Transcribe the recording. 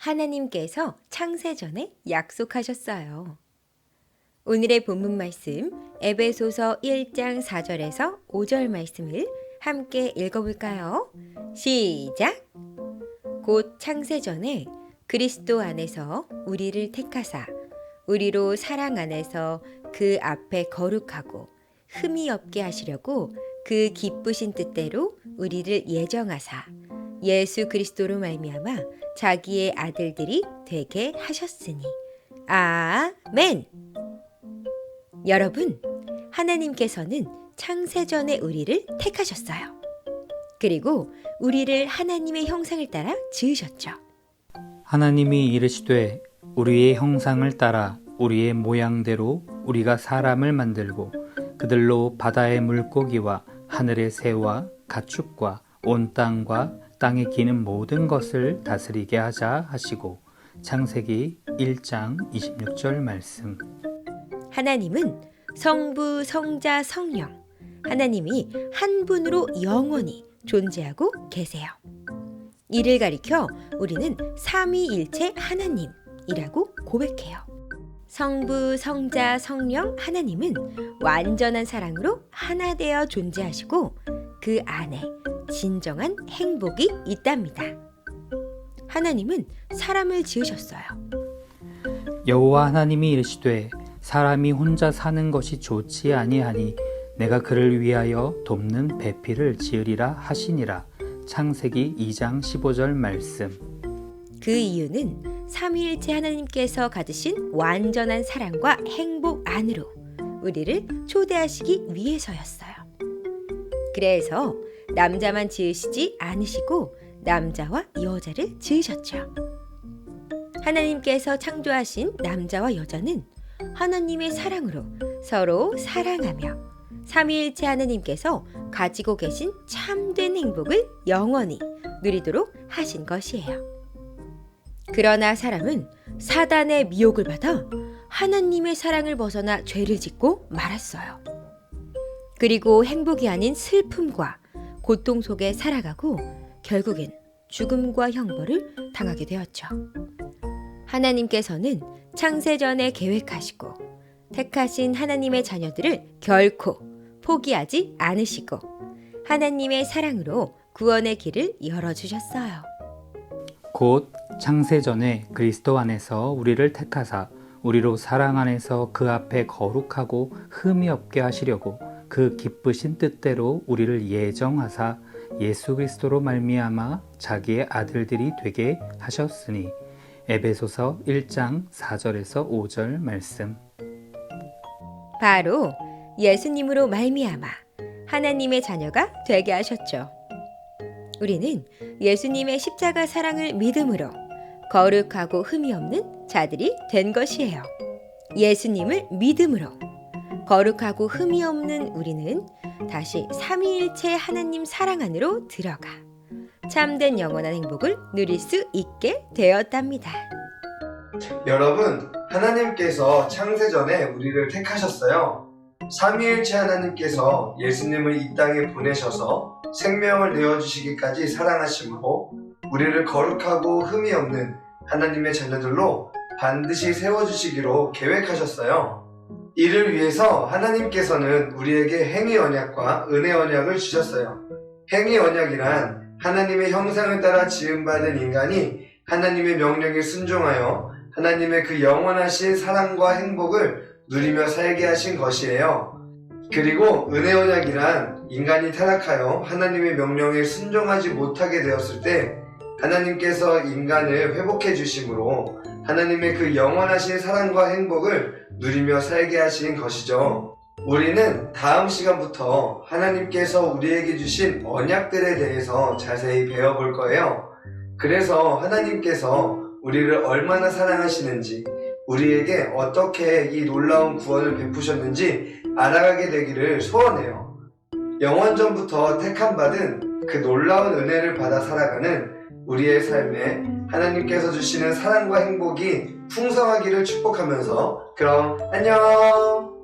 하나님께서 창세 전에 약속하셨어요. 오늘의 본문 말씀 에베소서 1장 4절에서 5절 말씀을 함께 읽어볼까요? 시작! 곧 창세 전에 그리스도 안에서 우리를 택하사 우리로 사랑 안에서 그 앞에 거룩하고 흠이 없게 하시려고 그 기쁘신 뜻대로 우리를 예정하사 예수 그리스도로 말미암아 자기의 아들들이 되게 하셨으니 아멘. 여러분, 하나님께서는 창세전에 우리를 택하셨어요. 그리고 우리를 하나님의 형상을 따라 지으셨죠. 하나님이 이르시되 우리의 형상을 따라 우리의 모양대로 우리가 사람을 만들고 그들로 바다의 물고기와 하늘의 새와 가축과 온 땅과 땅에 기는 모든 것을 다스리게 하자 하시고 창세기 1장 26절 말씀 하나님은 성부, 성자, 성령. 하나님이 한 분으로 영원히 존재하고 계세요. 이를 가리켜 우리는 삼위일체 하나님이라고 고백해요. 성부, 성자, 성령 하나님은 완전한 사랑으로 하나 되어 존재하시고 그 안에 진정한 행복이 있답니다. 하나님은 사람을 지으셨어요. 여호와 하나님이 이르시되 사람이 혼자 사는 것이 좋지 아니하니 내가 그를 위하여 돕는 배필을 지으리라 하시니라 창세기 2장 15절 말씀 그 이유는 삼위일체 하나님께서 가지신 완전한 사랑과 행복 안으로 우리를 초대하시기 위해서였어요. 그래서 남자만 지으시지 않으시고 남자와 여자를 지으셨죠. 하나님께서 창조하신 남자와 여자는 하나님의 사랑으로 서로 사랑하며 삼위일체 하나님께서 가지고 계신 참된 행복을 영원히 누리도록 하신 것이에요. 그러나 사람은 사단의 미혹을 받아 하나님의 사랑을 벗어나 죄를 짓고 말았어요. 그리고 행복이 아닌 슬픔과 고통 속에 살아가고 결국엔 죽음과 형벌을 당하게 되었죠. 하나님께서는 창세전에 계획하시고 택하신 하나님의 자녀들을 결코 포기하지 않으시고 하나님의 사랑으로 구원의 길을 열어주셨어요. 곧 창세전에 그리스도 안에서 우리를 택하사 우리로 사랑 안에서 그 앞에 거룩하고 흠이 없게 하시려고 그 기쁘신 뜻대로 우리를 예정하사 예수 그리스도로 말미암아 자기의 아들들이 되게 하셨으니 에베소서 1장 4절에서 5절 말씀 바로 예수님으로 말미암아 하나님의 자녀가 되게 하셨죠. 우리는 예수님의 십자가 사랑을 믿음으로 거룩하고 흠이 없는 자들이 된 것이에요. 예수님을 믿음으로 거룩하고 흠이 없는 우리는 다시 삼위일체 하나님 사랑 안으로 들어가 참된 영원한 행복을 누릴 수 있게 되었답니다. 여러분, 하나님께서 창세 전에 우리를 택하셨어요. 삼위일체 하나님께서 예수님을 이 땅에 보내셔서 생명을 내어주시기까지 사랑하심으로 우리를 거룩하고 흠이 없는 하나님의 자녀들로 반드시 세워주시기로 계획하셨어요. 이를 위해서 하나님께서는 우리에게 행위 언약과 은혜 언약을 주셨어요. 행위 언약이란 하나님의 형상을 따라 지음받은 인간이 하나님의 명령에 순종하여 하나님의 그 영원하신 사랑과 행복을 누리며 살게 하신 것이에요. 그리고 은혜 언약이란 인간이 타락하여 하나님의 명령에 순종하지 못하게 되었을 때 하나님께서 인간을 회복해 주심으로 하나님의 그 영원하신 사랑과 행복을 누리며 살게 하신 것이죠. 우리는 다음 시간부터 하나님께서 우리에게 주신 언약들에 대해서 자세히 배워볼 거예요. 그래서 하나님께서 우리를 얼마나 사랑하시는지, 우리에게 어떻게 이 놀라운 구원을 베푸셨는지 알아가게 되기를 소원해요. 영원전부터 택함받은 그 놀라운 은혜를 받아 살아가는 우리의 삶에 하나님께서 주시는 사랑과 행복이 풍성하기를 축복하면서 그럼 안녕!